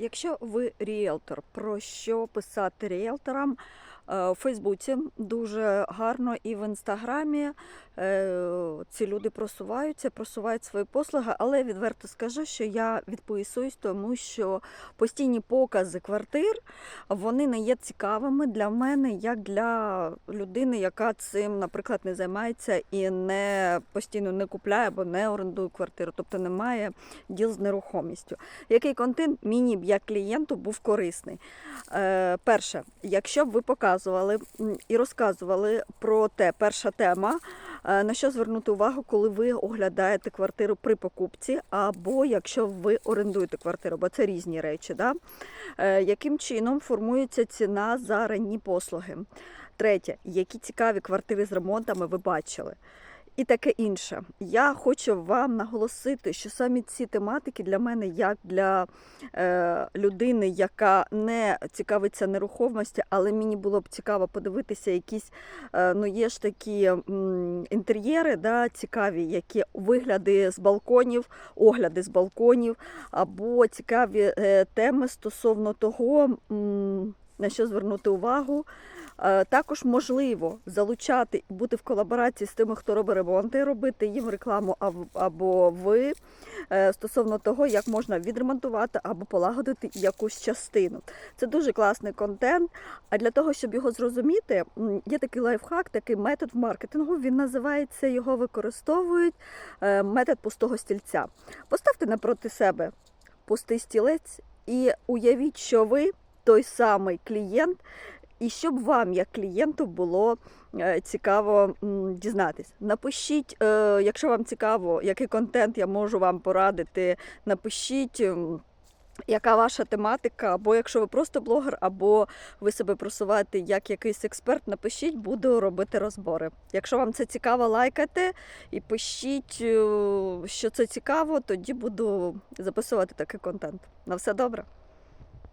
Якщо ви ріелтор, про що писати ріелторам? Е, У Фейсбуці дуже гарно і в інстаграмі е, ці люди просуваються, просувають свої послуги, але відверто скажу, що я відписуюсь, тому що постійні покази квартир вони не є цікавими для мене, як для людини, яка цим, наприклад, не займається і не постійно не купляє або не орендує квартиру, тобто немає діл з нерухомістю. Який контент мені б як клієнту був корисний? Е, перше, якщо б ви показували м, і розказували про те, перша тема, е, на що звернути увагу, коли ви оглядаєте квартиру при покупці, або якщо ви орендуєте квартиру, бо це різні речі. Да? Е, яким чином формується ціна за ранні послуги? Третє, які цікаві квартири з ремонтами ви бачили? І таке інше. Я хочу вам наголосити, що самі ці тематики для мене, як для е, людини, яка не цікавиться нерухомості, але мені було б цікаво подивитися якісь, е, ну є ж такі м, інтер'єри, да, цікаві, які вигляди з балконів, огляди з балконів, або цікаві е, теми стосовно того, м, на що звернути увагу. Е, Також можливо залучати бути в колаборації з тими, хто робить ремонти, робити їм рекламу або ви е, стосовно того, як можна відремонтувати або полагодити якусь частину. Це дуже класний контент. А для того, щоб його зрозуміти, є такий лайфхак, такий метод в маркетингу. Він називається, його використовують е, метод пустого стільця. Поставте напроти себе пустий стілець і уявіть, що ви той самий клієнт, і щоб вам, як клієнту, було е, цікаво дізнатись. Напишіть, е, якщо вам цікаво, який контент я можу вам порадити, напишіть. Яка ваша тематика, або якщо ви просто блогер, або ви себе просуваєте як якийсь експерт, напишіть, буду робити розбори. Якщо вам це цікаво, лайкайте і пишіть, е, що це цікаво, тоді буду записувати такий контент. На все добре.